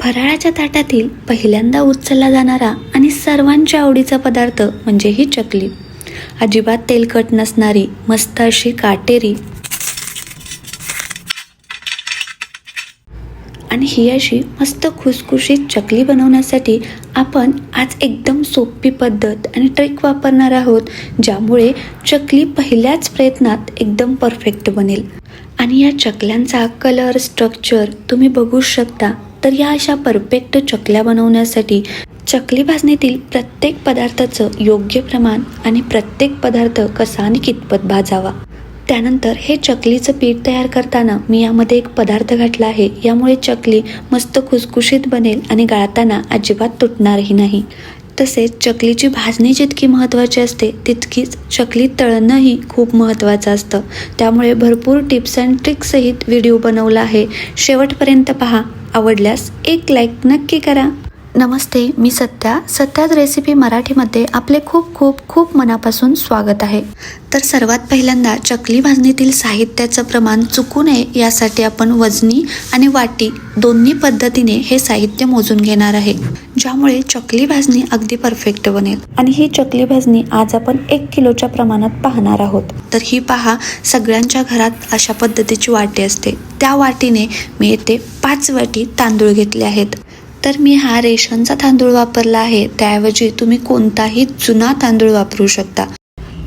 फराळाच्या ताटातील पहिल्यांदा उचलला जाणारा आणि सर्वांच्या आवडीचा पदार्थ म्हणजे ही चकली. अजिबात तेलकट नसणारी मस्त अशी काटेरी. आणि ही अशी मस्त खुसखुशीत चकली बनवण्यासाठी आपण आज एकदम सोपी पद्धत आणि ट्रिक वापरणार आहोत ज्यामुळे चकली पहिल्याच प्रयत्नात एकदम परफेक्ट बनेल. आणि या चकल्यांचा कलर स्ट्रक्चर तुम्ही बघू शकता. तर या अशा परफेक्ट चकल्या बनवण्यासाठी चकली भाजणीतील प्रत्येक पदार्थाचं योग्य प्रमाण आणि प्रत्येक पदार्थ कसा आणि कितपत भाजावा. त्यानंतर हे चकलीचं पीठ तयार करताना मी यामध्ये एक पदार्थ घातला आहे. यामुळे चकली मस्त खुसखुशीत बनेल आणि गाळताना अजिबात तुटणारही नाही. तसेच चकलीची भाजणी जितकी महत्त्वाची असते तितकीच चकली तळणंही खूप महत्त्वाचं असतं. त्यामुळे भरपूर टिप्स अँड ट्रिक्ससहित व्हिडिओ बनवला आहे. शेवटपर्यंत पहा. आवडल्यास एक लाईक नक्की करा. नमस्ते मी सत्या. सत्याच रेसिपी मराठीमध्ये आपले खूप खूप खूप मनापासून स्वागत आहे. तर सर्वात पहिल्यांदा चकली भाजणीतील साहित्याचं प्रमाण चुकू नये यासाठी आपण वजनी आणि वाटी दोन्ही पद्धतीने हे साहित्य मोजून घेणार आहे ज्यामुळे चकली भाजणी अगदी परफेक्ट बनेल. आणि ही चकली भाजणी आज आपण एक किलोच्या प्रमाणात पाहणार आहोत. तर ही पहा सगळ्यांच्या घरात अशा पद्धतीची वाटी असते. त्या वाटीने मी येथे पाच वाटी तांदूळ घेतले आहेत. तर मी हा रेशनचा तांदूळ वापरला आहे. त्याऐवजी तुम्ही कोणताही जुना तांदूळ वापरू शकता.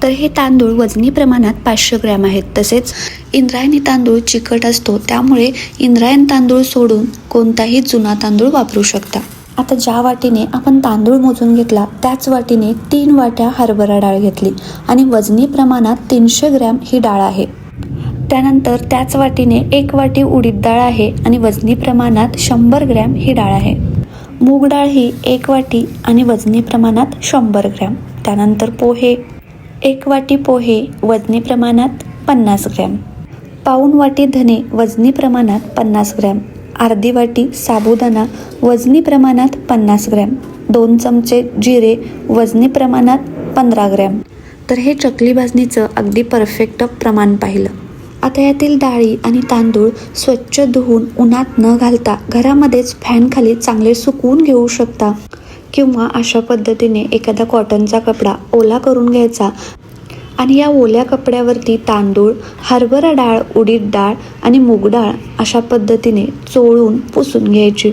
तर हे तांदूळ वजनी प्रमाणात पाचशे ग्रॅम आहेत. तसेच इंद्रायणी तांदूळ चिकट असतो. त्यामुळे इंद्रायण तांदूळ सोडून कोणताही जुना तांदूळ वापरू शकता. आता ज्या वाटीने आपण तांदूळ मोजून घेतला त्याच वाटीने तीन वाट्या हरभरा डाळ घेतली आणि वजनी प्रमाणात तीनशे ग्रॅम ही डाळ आहे. त्यानंतर त्याच वाटीने एक वाटी उडीद डाळ आहे आणि वजनी प्रमाणात शंभर ग्रॅम ही डाळ आहे. मूग डाळ ही एक वाटी आणि वजनी प्रमाणात शंभर ग्रॅम. त्यानंतर पोहे. एक वाटी पोहे वजनी प्रमाणात पन्नास ग्रॅम. पाऊण वाटी धने वजनी प्रमाणात पन्नास ग्रॅम. अर्धी वाटी साबुदाणा वजनी प्रमाणात पन्नास ग्रॅम. दोन चमचे जिरे वजनी प्रमाणात पंधरा ग्रॅम. तर हे चकली भाजणीचं अगदी परफेक्ट प्रमाण पाहिलं. आता यातील डाळी आणि तांदूळ स्वच्छ धुवून उन्हात न घालता घरामध्येच फॅनखाली चांगले सुकवून घेऊ शकता. किंवा अशा पद्धतीने एखादा कॉटनचा कपडा ओला करून घ्यायचा. आणि या ओल्या कपड्यावरती तांदूळ हरभरा डाळ उडीद डाळ आणि मूग डाळ अशा पद्धतीने चोळून पुसून घ्यायची.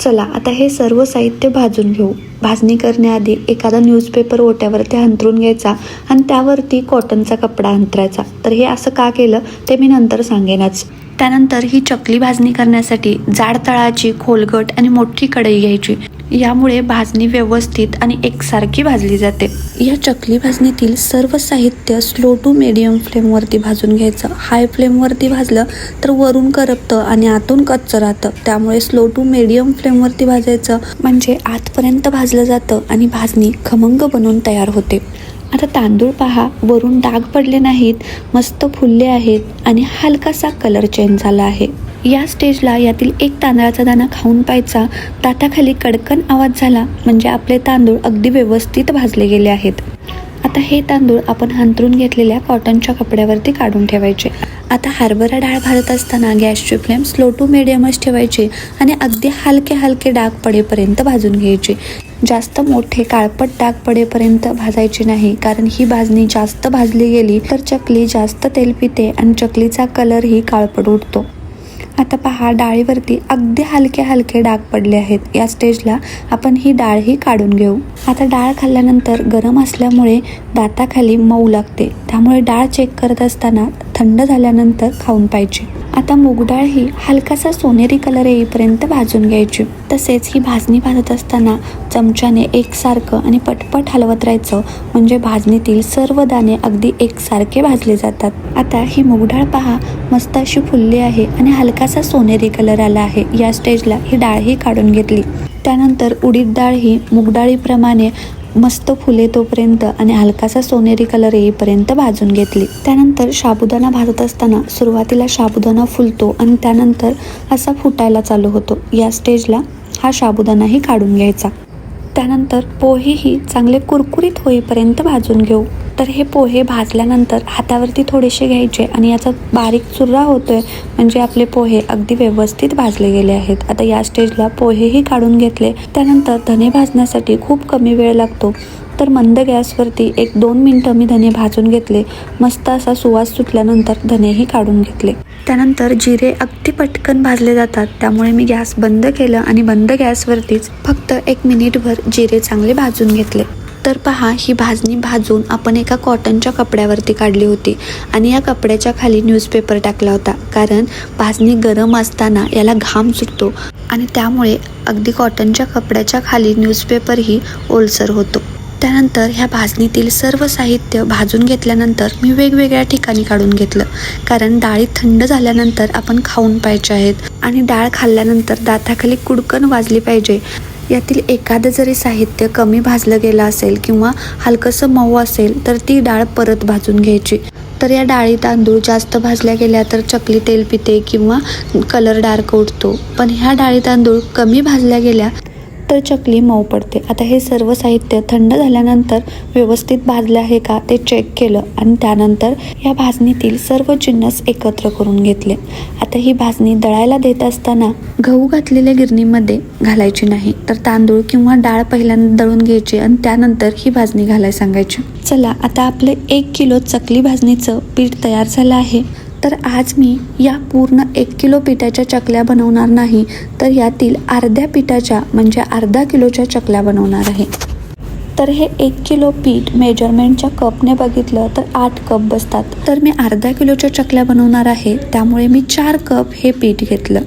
चला आता हे सर्व साहित्य भाजून घेऊ. भाजणी करण्याआधी एखादा न्यूजपेपर ओट्यावरती अंथरून घ्यायचा आणि त्यावरती कॉटनचा कपडा अंतरायचा तर हे असं का केलं ते मी नंतर सांगेनच. त्यानंतर ही चकली भाजणी करण्यासाठी जाड तळाची खोलगट आणि मोठी कढई घ्यायची. यामुळे भाजणी व्यवस्थित आणि एकसारखी भाजली जाते. या चकली भाजणीतील सर्व साहित्य स्लो टू मिडियम फ्लेमवरती भाजून घ्यायचं. हाय फ्लेमवरती भाजलं तर वरून करपतं आणि आतून कच्चं राहतं. त्यामुळे स्लो टू मिडियम फ्लेमवरती भाजायचं म्हणजे आतपर्यंत भाजलं जातं आणि भाजणी खमंग बनून तयार होते. आता तांदूळ पहा वरून डाग पडले नाहीत मस्त फुलले आहेत आणि हलकासा कलर चेंज झाला आहे. या स्टेजला यातील एक तांदळाचा दाणा खाऊन पाहायचा. ताताखाली कडकन आवाज झाला म्हणजे आपले तांदूळ अगदी व्यवस्थित भाजले गेले आहेत. आता हे तांदूळ आपण हंतरून घेतलेल्या कॉटनच्या कपड्यावरती काढून ठेवायचे. आता हरभरा डाळ भाजत असताना गॅसची फ्लेम स्लो टू मिडियमच ठेवायची आणि अगदी हलके हलके डाग पडेपर्यंत भाजून घ्यायचे. जास्त मोठे काळपट डाग पडेपर्यंत भाजायचे नाही कारण ही भाजणी जास्त भाजली गेली तर चकली जास्त तेल पिते आणि चकलीचा कलरही काळपट उठतो आता पहा डाळीवरती अगदी हलके हलके डाग पडले आहेत. या स्टेजला आपण ही डाळही काढून घेऊ. आता डाळ खाल्ल्यानंतर गरम असल्यामुळे दाताखाली मऊ लागते. त्यामुळे डाळ चेक करत असताना थंड झाल्यानंतर खाऊन पाहिजे. आता मूगडाळ ही हलकासा सोनेरी कलर येईपर्यंत भाजून घ्यायची. तसेच ही भाजणी भाजत असताना चमच्याने एकसारखं आणि पटपट हलवत राहायचं. म्हणजे भाजणीतील सर्व दाणे अगदी एकसारखे भाजले जातात. आता ही मूगडाळ पहा मस्त अशी फुलली आहे आणि हलकासा सोनेरी कलर आला आहे. या स्टेजला ही डाळही काढून घेतली. त्यानंतर उडीद डाळ ही मुगडाळीप्रमाणे मस्त फुले तोपर्यंत आणि हलकासा सोनेरी कलर येईपर्यंत भाजून घेतली. त्यानंतर साबुदाणा भाजत असताना सुरुवातीला साबुदाणा फुलतो आणि त्यानंतर असा फुटायला चालू होतो. या स्टेजला हा साबुदाणाही काढून घ्यायचा. त्यानंतर पोहेही चांगले कुरकुरीत होईपर्यंत भाजून घेऊ. तर हे पोहे भाजल्यानंतर हातावरती थोडेसे घ्यायचे आणि याचा बारीक चुर्रा होतोय म्हणजे आपले पोहे अगदी व्यवस्थित भाजले गेले आहेत. आता या स्टेजला पोहेही काढून घेतले. त्यानंतर धने भाजण्यासाठी खूप कमी वेळ लागतो. तर मंद गॅसवरती एक दोन मिनटं मी धने भाजून घेतले. मस्त असा सुवास सुटल्यानंतर धनेही काढून घेतले. त्यानंतर जिरे अगदी पटकन भाजले जातात. त्यामुळे मी गॅस बंद केलं आणि बंद गॅसवरतीच फक्त एक मिनिटभर जिरे चांगले भाजून घेतले. तर पहा ही भाजणी भाजून आपण एका कॉटनच्या कपड्यावरती काढली होती आणि या कपड्याच्या खाली न्यूजपेपर टाकला होता. कारण भाजणी गरम असताना याला घाम सुटतो आणि त्यामुळे अगदी कॉटनच्या कपड्याच्या खाली न्यूजपेपरही ओलसर होतो. त्यानंतर ह्या भाजणीतील सर्व साहित्य भाजून घेतल्यानंतर मी वेगवेगळ्या ठिकाणी काढून घेतलं. कारण डाळी थंड झाल्यानंतर आपण खाऊन पाहिजे आहेत. आणि डाळ खाल्ल्यानंतर दाताखाली कुडकन वाजली पाहिजे. यातील एखादं जरी साहित्य कमी भाजलं गेलं असेल किंवा हलकंसं मऊ असेल तर ती डाळ परत भाजून घ्यायची. तर या डाळी तांदूळ जास्त भाजल्या गेल्या तर चकली तेल पिते किंवा कलर डार्क उठतो पण ह्या डाळी तांदूळ कमी भाजल्या गेल्या तर चकली मऊ पडते. आता हे सर्व साहित्य थंड झाल्यानंतर व्यवस्थित भाजले आहे का ते चेक केलं आणि त्यानंतर या भाजणीतील सर्व जिन्नस एकत्र करून घेतले. आता ही भाजणी दळायला देत असताना गहू घातलेल्या गिरणीमध्ये घालायची नाही तर तांदूळ किंवा डाळ पहिल्यांदा दळून घ्यायची आणि त्यानंतर ही भाजणी घालायला सांगायची. चला आता आपले एक किलो चकली भाजणीचं पीठ तयार झालं आहे. तर आज मी या पूर्ण एक किलो पिठाच्या चकल्या बनवणार नाही तर यातील अर्ध्या पिठाच्या म्हणजे अर्धा किलोच्या चकल्या बनवणार आहे. तर हे एक किलो पीठ मेजरमेंटच्या कपने बघितलं तर आठ कप बसतात. तर मी अर्धा किलोच्या चकल्या बनवणार आहे त्यामुळे मी चार कप हे पीठ घेतलं.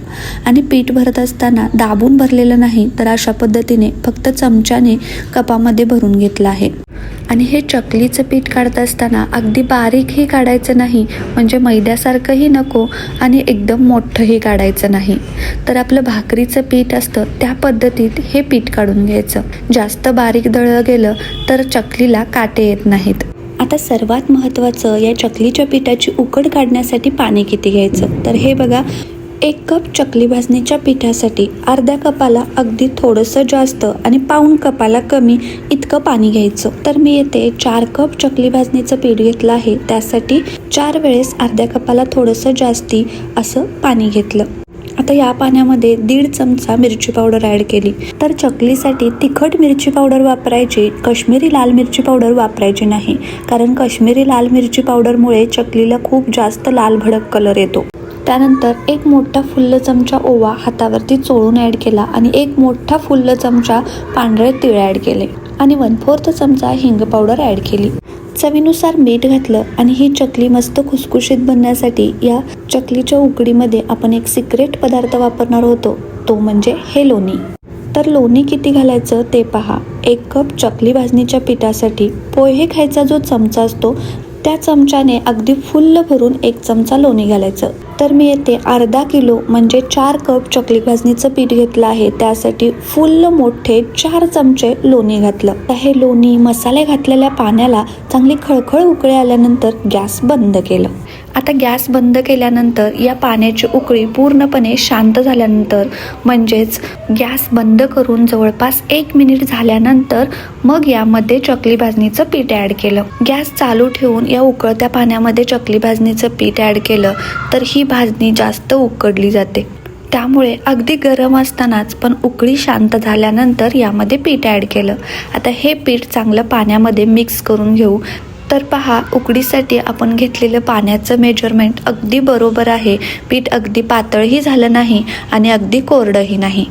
आणि पीठ भरत असताना दाबून भरलेलं नाही तर अशा पद्धतीने फक्त चमच्याने कपामध्ये भरून घेतलं आहे. आणि हे चकलीचं पीठ काढत असताना अगदी बारीकही काढायचं नाही म्हणजे मैद्यासारखंही नको आणि एकदम मोठंही काढायचं नाही. तर आपलं भाकरीचं पीठ असतं त्या पद्धतीत हे पीठ काढून घ्यायचं. जास्त बारीक दळलं गेलं तर चकलीला काटे येत नाहीत. आता सर्वात महत्त्वाचं या चकलीच्या पिठाची उकड काढण्यासाठी पाणी किती घ्यायचं? तर हे बघा एक कप चकली भाजणीच्या पिठासाठी अर्ध्या कपाला अगदी थोडंसं जास्त आणि पाऊण कपाला कमी इतकं पाणी घ्यायचं. तर मी येथे चार कप चकली भाजणीचं पीठ घेतलं आहे. त्यासाठी चार वेळेस अर्ध्या कपाला थोडंसं जास्ती असं पाणी घेतलं. आता या पाण्यामध्ये दीड चमचा मिरची पावडर ॲड केली. तर चकलीसाठी तिखट मिरची पावडर वापरायची कश्मीरी लाल मिरची पावडर वापरायची नाही. कारण काश्मीरी लाल मिरची पावडरमुळे चकलीला खूप जास्त लाल भडक कलर येतो. त्यानंतर एक मोठा फुल्ल चमचा ओवा हातावरती चोळून ॲड केला आणि एक मोठा फुल्ल चमचा पांढरे तीळ ॲड केले. आणि वन फोर्थ चमचा हिंग पावडर ॲड केली. चवीनुसार मीठ घातलं आणि ही चकली मस्त खुसखुशीत बनण्यासाठी या चकलीच्या उकडीमध्ये आपण एक सिक्रेट पदार्थ वापरणार होतो. तो म्हणजे हे लोणी. तर लोणी किती घालायचं ते पहा. एक कप चकली भाजणीच्या पिठासाठी पोहे खायचा जो चमचा असतो त्या चमच्याने अगदी फुल्ल भरून एक चमचा लोणी घालायचं. तर मी येथे अर्धा किलो म्हणजे चार कप चकली भाजणीचं पीठ घेतलं आहे. त्यासाठी फुल्ल मोठे चार चमचे लोणी घातलं. तर हे लोणी मसाले घातलेल्या पाण्याला चांगली खळखळ उकळी आल्यानंतर गॅस बंद केलं. आता गॅस बंद केल्यानंतर या पाण्याची उकळी पूर्णपणे शांत झाल्यानंतर म्हणजेच गॅस बंद करून जवळपास एक मिनिट झाल्यानंतर मग यामध्ये चकली भाजणीचं पीठ ॲड केलं. गॅस चालू ठेवून या उकळत्या पाण्यामध्ये चकली भाजणीचं पीठ ॲड केलं तर ही भाजणी जास्त उकडली जाते. त्यामुळे अगदी गरम असतानाच पण उकळी शांत झाल्यानंतर यामध्ये पीठ ॲड केलं. आता हे पीठ चांगलं पाण्यामध्ये मिक्स करून घेऊ. तर पहा उकडीसाठी आपण घेतलेलं पाण्याचं मेजरमेंट अगदी बरोबर आहे. पीठ अगदी पातळही झालं नाही आणि अगदी कोरडंही नाही.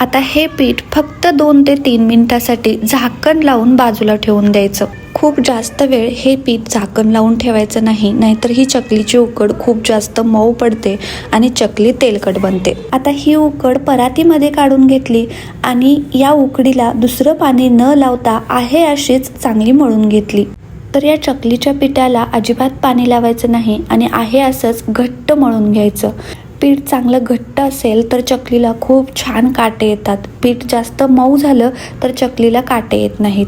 आता हे पीठ फक्त दोन ते तीन मिनिटासाठी झाकण लावून बाजूला ठेवून द्यायचं. खूप जास्त वेळ हे पीठ झाकण लावून ठेवायचं नाही नाहीतर ही चकलीची उकड खूप जास्त मऊ पडते आणि चकली तेलकट बनते. आता ही उकड परातीमध्ये काढून घेतली आणि या उकडीला दुसरं पाणी न लावता आहे अशीच चांगली मळून घेतली. तर या चकलीच्या पिठाला अजिबात पाणी लावायचं नाही आणि आहे असंच घट्ट मळून घ्यायचं. पीठ चांगलं घट्ट असेल तर चकलीला खूप छान काटे येतात. पीठ जास्त मऊ झालं तर चकलीला काटे येत नाहीत.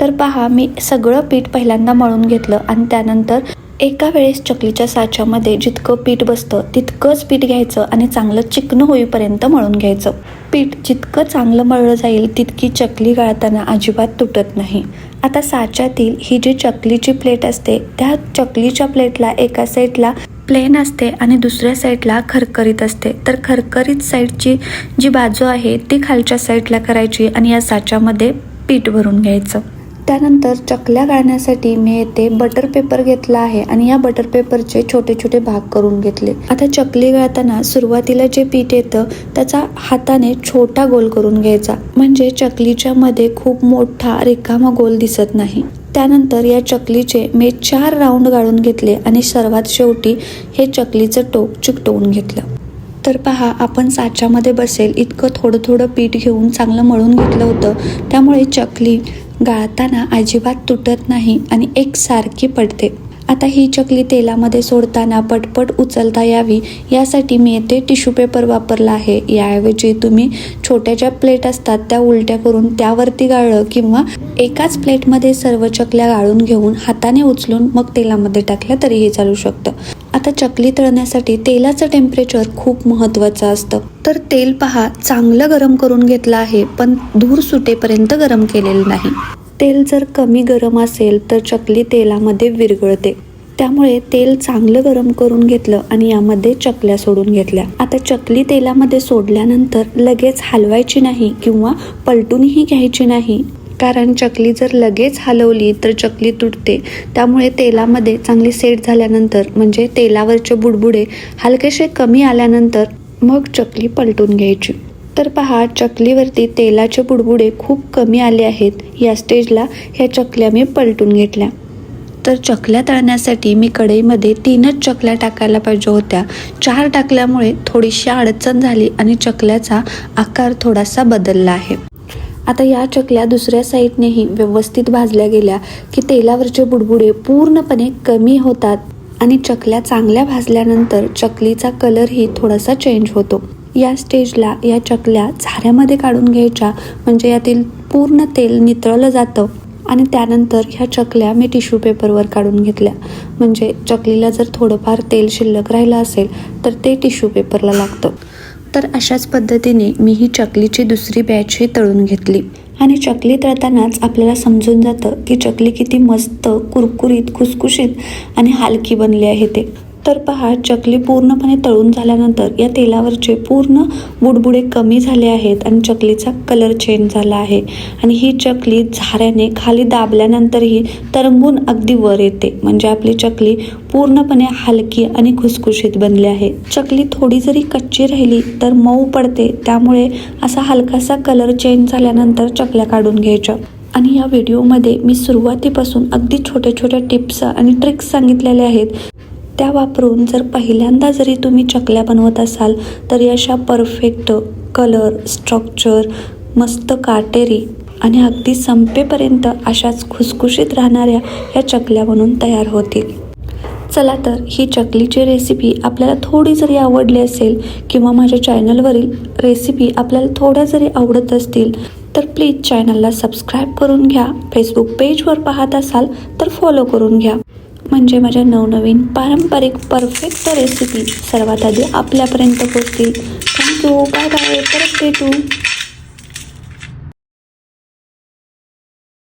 तर पहा मी सगळं पीठ पहिल्यांदा मळून घेतलं आणि त्यानंतर एका वेळेस चकलीच्या साच्यामध्ये जितकं पीठ बसतं तितकंच पीठ घ्यायचं आणि चांगलं चिकनं होईपर्यंत मळून घ्यायचं. पीठ जितकं चांगलं मळलं जाईल तितकी चकली गाळताना अजिबात तुटत नाही. आता साच्यातील ही जी चकलीची प्लेट असते त्या चकलीच्या प्लेटला एका साईडला प्लेन असते आणि दुसऱ्या साईडला खरखरीत असते. तर खरखरीत साईडची जी बाजू आहे ती खालच्या साईडला करायची आणि या साच्यामध्ये पीठ भरून घ्यायचं. त्यानंतर चकल्या गाळण्यासाठी मी येथे बटर पेपर घेतला आहे आणि या बटर पेपरचे छोटे छोटे भाग करून घेतले. आता चकली गाळताना सुरुवातीला जे पीठ येतं त्याचा हाताने छोटा गोल करून घ्यायचा. म्हणजे चकलीच्या मध्ये खूप मोठा रिकामा गोल दिसत नाही. त्यानंतर या चकलीचे मी चार राऊंड गाळून घेतले आणि सर्वात शेवटी हे चकलीचं टोक चिकटवून घेतलं. तर पहा आपण साच्यामध्ये बसेल इतकं थोडं थोडं पीठ घेऊन चांगलं मळून घेतलं होतं. त्यामुळे चकली गाळताना अजिबात तुटत नाही आणि एकसारखी पडते. आता ही चकली तेलामध्ये सोडताना पटपट उचलता यावी यासाठी मी येथे टिश्यू पेपर वापरला आहे. याऐवजी तुम्ही छोट्या ज्या प्लेट असतात त्या उलट्या करून त्यावरती गाळलं किंवा एकाच प्लेटमध्ये सर्व चकल्या गाळून घेऊन हाताने उचलून मग तेलामध्ये टाकल्या तरीही चालू शकतं. आता चकली तळण्यासाठी तेलाचं टेम्परेचर खूप महत्त्वाचं असतं. तर तेल पहा चांगलं गरम करून घेतलं आहे पण धूर सुटेपर्यंत गरम केलेलं नाही. तेल जर कमी गरम असेल तर चकली तेलामध्ये विरघळते. त्यामुळे तेल चांगलं गरम करून घेतलं आणि यामध्ये चकल्या सोडून घेतल्या. आता चकली तेलामध्ये सोडल्यानंतर लगेच हलवायची नाही किंवा पलटूनही घ्यायची नाही. कारण चकली जर लगेच हलवली तर चकली तुटते. त्यामुळे तेलामध्ये चांगली सेट झाल्यानंतर म्हणजे तेलावरचे बुडबुडे हलकेसे कमी आल्यानंतर मग चकली पलटून घ्यायची. तर पहा चकलीवरती तेलाचे बुडबुडे खूप कमी आले आहेत. या स्टेजला ह्या चकल्या मी पलटून घेतल्या. तर चकल्या तळण्यासाठी मी कढईमध्ये तीनच चकल्या टाकायला पाहिजे होत्या. चार टाकल्यामुळे थोडीशी अडचण झाली आणि चकल्याचा आकार थोडासा बदलला आहे. आता या चकल्या दुसऱ्या साईडनेही व्यवस्थित भाजल्या गेल्या की तेलावरचे बुडबुडे पूर्णपणे कमी होतात आणि चकल्या चांगल्या भाजल्यानंतर चकलीचा कलरही थोडासा चेंज होतो. या स्टेजला या चकल्या झाऱ्यामध्ये काढून घ्यायच्या म्हणजे यातील पूर्ण तेल नितळलं जातं आणि त्यानंतर ह्या चकल्या मी टिश्यू पेपरवर काढून घेतल्या. म्हणजे चकलीला जर थोडंफार तेल शिल्लक राहिलं असेल तर ते टिश्यू पेपरला लागतं. तर अशाच पद्धतीने मी ही चकलीची दुसरी बॅचही तळून घेतली. आणि चकली तळतानाच आपल्याला समजून जातं की चकली किती मस्त कुरकुरीत खुसखुशीत आणि हलकी बनली आहे ते. तर पहा चकली पूर्णपणे तळून झाल्यानंतर या तेलावरचे पूर्ण बुडबुडे कमी झाले आहेत आणि चकलीचा कलर चेंज झाला आहे. आणि ही चकली झाऱ्याने खाली दाबल्यानंतरही तरंगून अगदी वर येते. म्हणजे आपली चकली पूर्णपणे हलकी आणि खुसखुशीत बनली आहे. चकली थोडी जरी कच्ची राहिली तर मऊ पडते. त्यामुळे असा हलकासा कलर चेंज झाल्यानंतर चकल्या काढून घ्यायच्या. आणि या व्हिडिओमध्ये मी सुरुवातीपासून अगदी छोट्या छोट्या टिप्स आणि ट्रिक्स सांगितलेल्या आहेत. त्या वापरून जर पहिल्यांदा जरी तुम्ही चकल्या बनवत असाल तरी अशा परफेक्ट कलर स्ट्रक्चर मस्त काटेरी आणि अगदी संपेपर्यंत अशाच खुसखुशीत राहणाऱ्या ह्या चकल्या बनून तयार होतील. चला तर ही चकलीची रेसिपी आपल्याला थोडी जरी आवडली असेल किंवा माझ्या चॅनलवरील रेसिपी आपल्याला थोड्या जरी आवडत असतील तर प्लीज चॅनलला सबस्क्राईब करून घ्या. फेसबुक पेजवर पाहत असाल तर फॉलो करून घ्या. म्हणजे माझ्या नवनवीन पारंपरिक परफेक्ट रेसिपी सर्वात आधी आपल्यापर्यंत पोचतील थँक्यू बाय बाय परत भेटू.